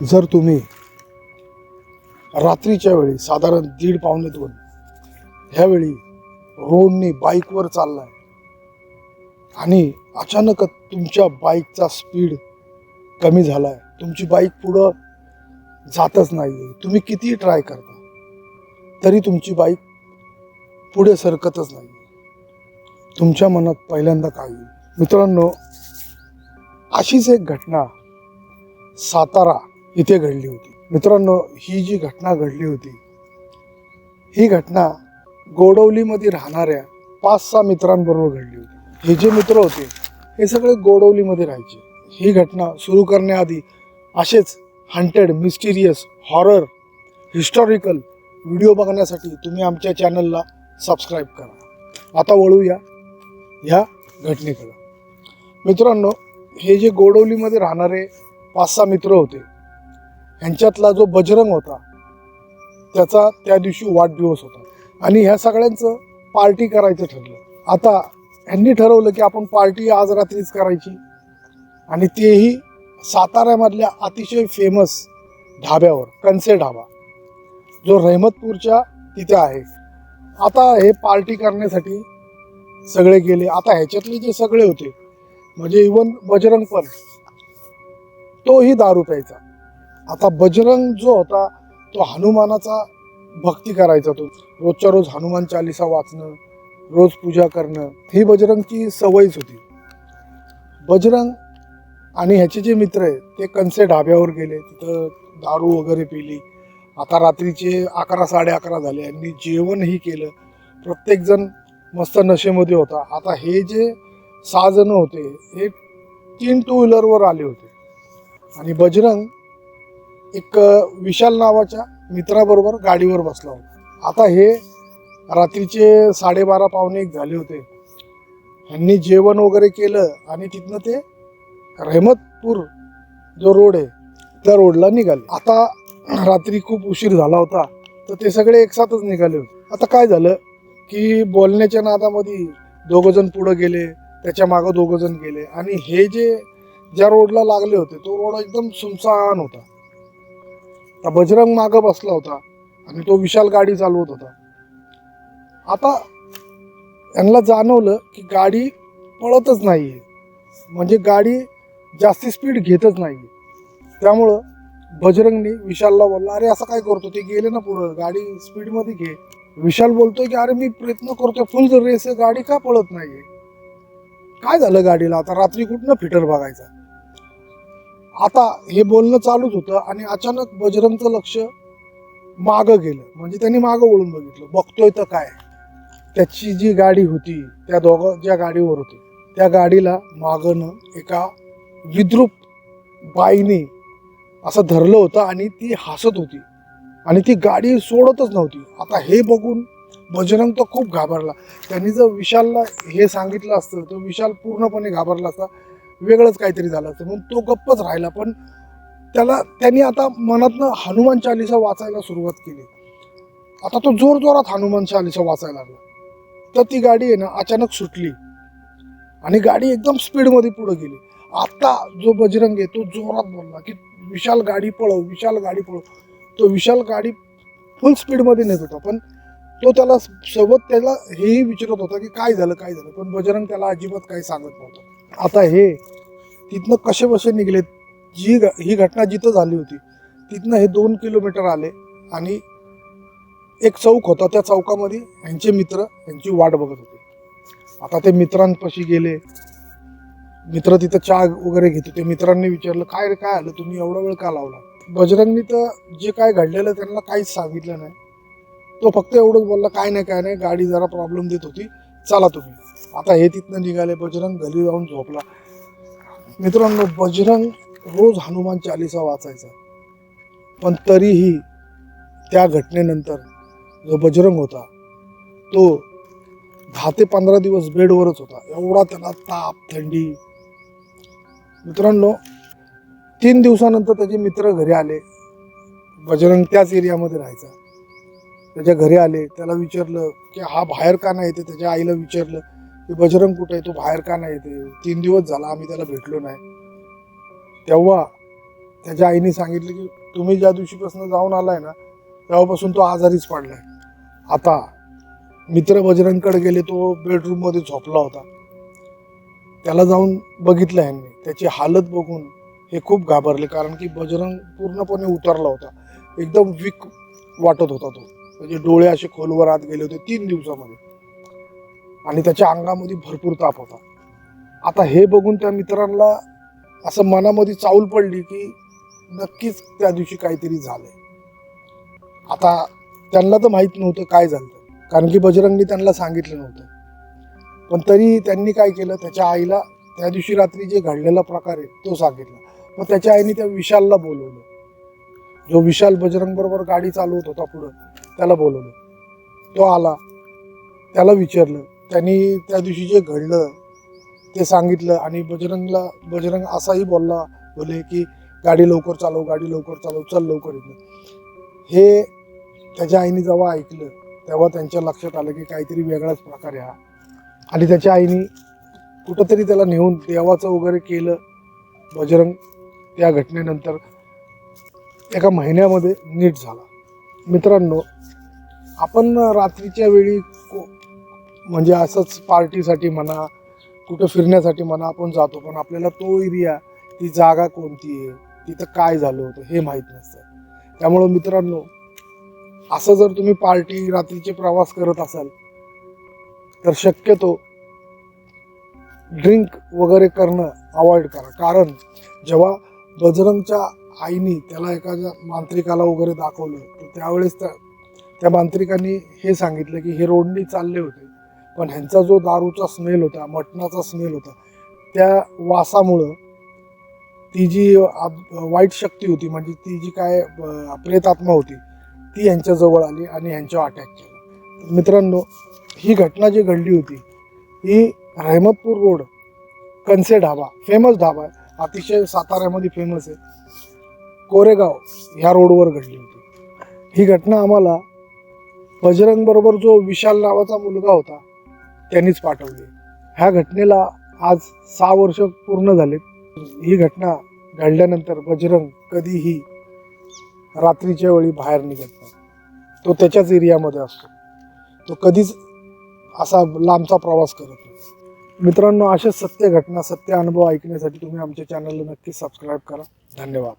जर तुम्ही रात्रीच्या वेळी साधारण दीड पावणे दोन ह्यावेळी रोडने बाईकवर चाललाय आणि अचानकच तुमच्या बाईकचा स्पीड कमी झालाय तुमची बाईक पुढं जातच नाही आहे तुम्ही कितीही ट्राय करता तरी तुमची बाईक पुढे सरकतच नाही तुमच्या मनात पहिल्यांदा काय येईल? मित्रांनो अशीच एक घटना सातारा इथे घडली होती. मित्रांनो ही जी घटना घडली होती ही घटना गोडवलीमध्ये राहणाऱ्या पाच सहा मित्रांबरोबर घडली होती. हे जे मित्र होते हे सगळे गोडवलीमध्ये राहायचे. ही घटना सुरू करण्याआधी असेच haunted mysterious horror historical video बघण्यासाठी तुम्ही आमच्या चॅनलला सबस्क्राईब करा. आता वळूया ह्या घटनेकडं. मित्रांनो हे जे गोडवलीमध्ये राहणारे पाच सहा मित्र होते ह्यांच्यातला जो बजरंग होता त्याचा त्या दिवशी वाढदिवस होता. आणि ह्या सगळ्यांचं पार्टी करायचं ठरलं. आता ह्यांनी ठरवलं की आपण पार्टी आज रात्रीच करायची. आणि तेही साताऱ्यामधल्या अतिशय फेमस ढाब्यावर कनसे ढाबा जो रहमतपूरच्या तिथे आहे. आता हे पार्टी करण्यासाठी सगळे गेले. आता ह्याच्यातले जे सगळे होते म्हणजे इवन बजरंग पण तोही दारू प्यायचा. आता बजरंग जो होता तो हनुमानाचा भक्ती करायचा तो. रोजच्या रोज हनुमान चालिसा वाचणं रोज पूजा करणं ही बजरंगची सवयच होती. बजरंग आणि ह्याचे जे मित्र आहेत ते कंसे ढाब्यावर गेले तिथं दारू वगैरे पिली. आता रात्रीचे अकरा साडे अकरा झाले यांनी जेवणही केलं. प्रत्येकजण मस्त नशेमध्ये होता. आता हे जे सहा होते हे तीन टू व्हीलरवर आले होते. आणि बजरंग एक विशाल नावाच्या मित्राबरोबर गाडीवर बसला होता. आता हे रात्रीचे साडेबारा पावणे एक झाले होते. ह्यांनी जेवण वगैरे केलं आणि तिथनं ते रहमतपूर जो रोड आहे त्या रोडला निघाले. आता रात्री खूप उशीर झाला होता तर ते सगळे एकसाथच निघाले होते. आता काय झालं की बोलण्याच्या नादामध्ये दोघं जण गेले त्याच्या मागं दोघं जण गेले आणि हे जे ज्या रोडला लागले होते तो रोड एकदम सुनसान होता. आता बजरंग मागं बसला होता आणि तो विशाल गाडी चालवत होता. आता यांना जाणवलं की गाडी पळतच नाही आहे म्हणजे गाडी जास्ती स्पीड घेतच नाहीये. त्यामुळं बजरंगने विशालला बोलला अरे असं काय करतो? ते गेले ना पुढं. गाडी स्पीडमध्ये घे. विशाल बोलतोय की अरे मी प्रयत्न करतोय. फुल रेस आहे. गाडी का पळत नाहीये? काय झालं गाडीला? आता रात्री कुठनं फिटर बघायचा? आता हे बोलणं चालूच होतं आणि अचानक बजरंगचं लक्ष मागं गेलं. म्हणजे त्यांनी मागं वळून बघितलं. बघतोय तर काय? त्याची जी गाडी होती त्या दोघं ज्या गाडीवर होते त्या गाडीला मागणं एका विद्रूप बाईने असं धरलं होतं आणि ती हसत होती. आणि ती गाडी सोडतच नव्हती. आता हे बघून बजरंग तर खूप घाबरला. त्यांनी जर विशालला हे सांगितलं असतं तर विशाल पूर्णपणे घाबरला असता. वेगळंच काहीतरी झालं असतं. म्हणून तो गप्पच राहिला. पण त्याला त्यांनी आता मनातनं हनुमान चालिसा वाचायला सुरुवात केली. आता तो जोर जोरात हनुमान चालिसा वाचायला लागला. तर ती गाडी आहे ना अचानक सुटली. आणि गाडी एकदम स्पीडमध्ये पुढे गेली. आत्ता जो बजरंग आहे तो जोरात बोलला की विशाल गाडी पळव विशाल गाडी पळव. तो विशाल गाडी फुल स्पीडमध्ये नेत होता. पण तो त्याला सोबत त्याला हेही विचारत होता की काय झालं काय झालं? पण बजरंग त्याला अजिबात काही सांगत नव्हतं. आता हे तिथनं कसे बसे निघलेत जी घ- ही घटना जिथं झाली होती तिथनं हे दोन किलोमीटर आले आणि एक चौक होता. त्या चौकामध्ये यांचे मित्र यांची वाट बघत होते. आता ते मित्रांपाशी गेले. मित्र तिथं चहा वगैरे घेत होते. मित्रांनी विचारलं काय रे काय आलं? तुम्ही एवढा वेळ का लावला? बजरंगनी तर जे काय घडलेलं त्यांना काहीच सांगितलं नाही. तो फक्त एवढंच बोलला काय नाही काय नाही. गाडी जरा प्रॉब्लेम देत होती. चला तुम्ही. आता हे तिथनं निघाले बजरंग घरी जाऊन झोपला. मित्रांनो बजरंग रोज हनुमान चालिसा वाचायचा. पण तरीही त्या घटनेनंतर जो बजरंग होता तो दहा ते पंधरा दिवस बेडवरच होता. एवढा त्याला ताप थंडी. मित्रांनो तीन दिवसानंतर त्याचे मित्र घरी आले. बजरंग त्याच एरियामध्ये राहायचा. त्याच्या घरी आले. त्याला विचारलं की हा बाहेर का नाही? येते त्याच्या आईला विचारलं. की बजरंग कुठे आहे? तो बाहेर का नाही? येते तीन दिवस झाला आम्ही त्याला भेटलो नाही. तेव्हा त्याच्या आईने सांगितलं की तुम्ही ज्या दिवशीपासून जाऊन आलाय ना तेव्हापासून तो आजारीच पडलाय. आता मित्र बजरंगकडे गेले तो बेडरूममध्ये झोपला होता. त्याला जाऊन बघितलं ह्यांनी त्याची हालत बघून हे खूप घाबरले कारण की बजरंग पूर्णपणे उतरला होता. एकदम वीक वाटत होता तो. म्हणजे डोळे असे खोलवर आत गेले होते तीन दिवसामध्ये. आणि त्याच्या अंगामध्ये भरपूर ताप होता. आता हे बघून त्या मित्रांना असं मनामध्ये चाऊल पडली की नक्कीच त्या दिवशी काहीतरी झालंय. आता त्यांना तर माहीत नव्हतं काय झालं. कारण की बजरंगनी त्यांना सांगितलं नव्हतं. पण तरी त्यांनी काय केलं त्याच्या आईला त्या दिवशी रात्री जे घडलेला प्रकार आहे तो सांगितला. मग त्याच्या आईने त्या विशालला बोलवलं. जो विशाल बजरंग बरोबर गाडी चालवत होता पुढं त्याला बोलवलं. तो आला त्याला विचारलं त्यांनी त्या दिवशी जे घडलं ते सांगितलं आणि बजरंगला बजरंग असाही बोलला बोले की गाडी लवकर चालव गाडी लवकर चालव चल लवकर इथं हे त्याच्या आईने जेव्हा ऐकलं तेव्हा त्यांच्या लक्षात आलं की काहीतरी वेगळाच प्रकार आहे हा. आणि त्याच्या आईने कुठंतरी त्याला नेऊन देवाचं वगैरे केलं. बजरंग त्या घटनेनंतर एका महिन्यामध्ये नीट झाला. मित्रांनो आपण रात्रीच्या वेळी म्हणजे असंच पार्टीसाठी म्हणा कुठं फिरण्यासाठी म्हणा आपण जातो पण आपल्याला तो एरिया ती जागा कोणती आहे तिथं काय झालं होतं हे माहीत नसतं. त्यामुळं मित्रांनो असं जर तुम्ही पार्टी रात्रीचे प्रवास करत असाल तर शक्यतो ड्रिंक वगैरे करणं अवॉइड करा. कारण जेव्हा बजरंगच्या आईनी त्याला एखाद्या मांत्रिकाला वगैरे दाखवलं तर त्यावेळेस त्या त्या मांत्रिकांनी हे सांगितलं की हे रोडनी चालले होते. पण ह्यांचा जो दारूचा स्मेल होता मटणाचा स्मेल होता त्या वासामुळं ती जी वाईट शक्ती होती म्हणजे ती जी काय प्रेतात्मा होती ती यांच्याजवळ आली आणि यांच्यावर अटॅक केला. मित्रांनो ही घटना जी घडली होती ही रहमतपूर रोड कनसे ढाबा फेमस ढाबा आहे अतिशय साताऱ्यामध्ये फेमस आहे कोरेगाव ह्या रोडवर घडली होती. ही घटना आम्हाला बजरंगबरोबर जो विशाल नावाचा मुलगा होता त्यांनीच पाठवली. ह्या घटनेला आज सहा वर्ष पूर्ण झालेत. ही घटना घडल्यानंतर बजरंग कधीही रात्रीच्या वेळी बाहेर निघत नाही. तो त्याच्याच एरियामध्ये असतो. तो कधीच असा लांबचा प्रवास करत नाही. मित्रांनो अशा सत्य घटना सत्य अनुभव ऐकण्यासाठी तुम्ही आमच्या चॅनलला नक्की सबस्क्राईब करा. धन्यवाद.